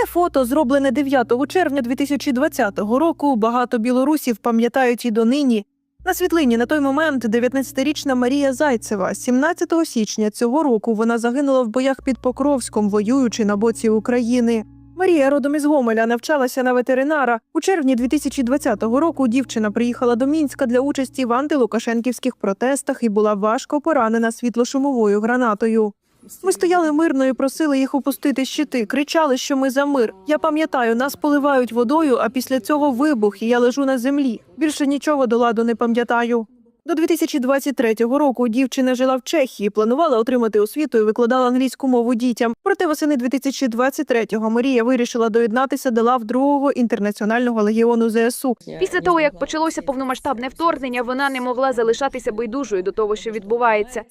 Це фото зроблене 9 червня 2020 року. Багато білорусів пам'ятають і донині. На світлині на той момент 19-річна Марія Зайцева. 17 січня цього року вона загинула в боях під Покровськом, воюючи на боці України. Марія родом із Гомеля навчалася на ветеринара. У червні 2020 року дівчина приїхала до Мінська для участі в антилукашенківських протестах і була важко поранена світлошумовою гранатою. Ми стояли мирно і просили їх опустити щити, кричали, що ми за мир. Я пам'ятаю, нас поливають водою, а після цього вибух, і я лежу на землі. Більше нічого до ладу не пам'ятаю. До 2023 року дівчина жила в Чехії, планувала отримати освіту і викладала англійську мову дітям. Проте восени 2023-го Марія вирішила доєднатися до лав другого інтернаціонального легіону ЗСУ. Після того, як почалося повномасштабне вторгнення, вона не могла залишатися байдужою до того, що відбувається.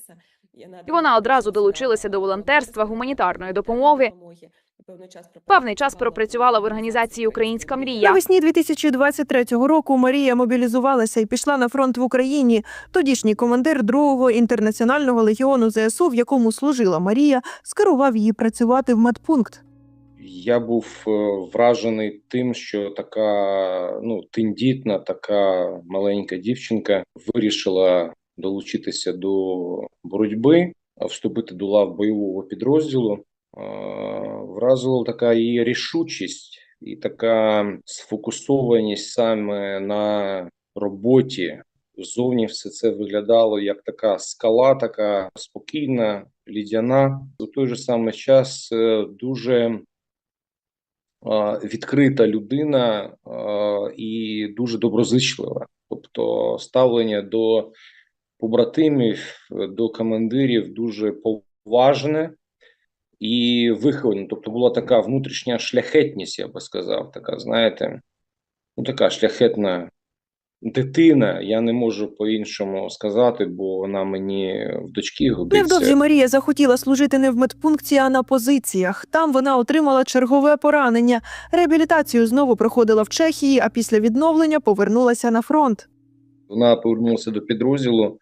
І вона одразу долучилася до волонтерства, гуманітарної допомоги. Певний час пропрацювала в організації Українська мрія. Навесні 2023 року Марія мобілізувалася і пішла на фронт в Україні. Тодішній командир другого інтернаціонального легіону ЗСУ, в якому служила Марія, скерував її працювати в медпункт. Я був е, вражений тим, що така ну тендітна, така маленька дівчинка вирішила долучитися до боротьби, вступити до лав бойового підрозділу. Е, Вразила така її рішучість і така сфокусованість саме на роботі. Зовні все це виглядало як така скала, така спокійна, лідяна. У той же самий час е, дуже відкрита людина і дуже доброзичлива. Тобто ставлення до побратимів, до командирів дуже поважне і виховане. Тобто була така внутрішня шляхетність, я би сказав, така, знаєте, ну така шляхетна дитина. Я не можу по-іншому сказати, бо вона мені в дочки годиться. Невдовзі Марія захотіла служити не в медпункті, а на позиціях. Там вона отримала чергове поранення. Реабілітацію знову проходила в Чехії, а після відновлення повернулася на фронт. Вона повернулася до підрозділу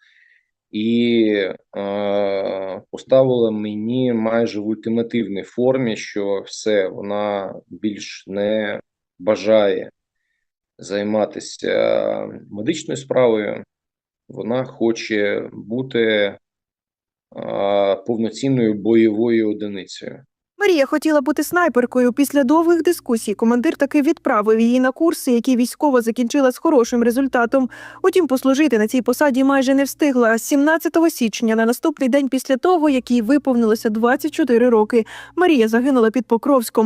і е, поставила мені майже в ультимативній формі, що все, вона більш не бажає займатися медичною справою. Вона хоче бути е, повноцінною бойовою одиницею. Марія хотіла бути снайперкою. Після довгих дискусій командир таки відправив її на курси, які військово закінчила з хорошим результатом. Утім, послужити на цій посаді майже не встигла. 17 січня, на наступний день після того, як їй виповнилося 24 роки, Марія загинула під Покровськом.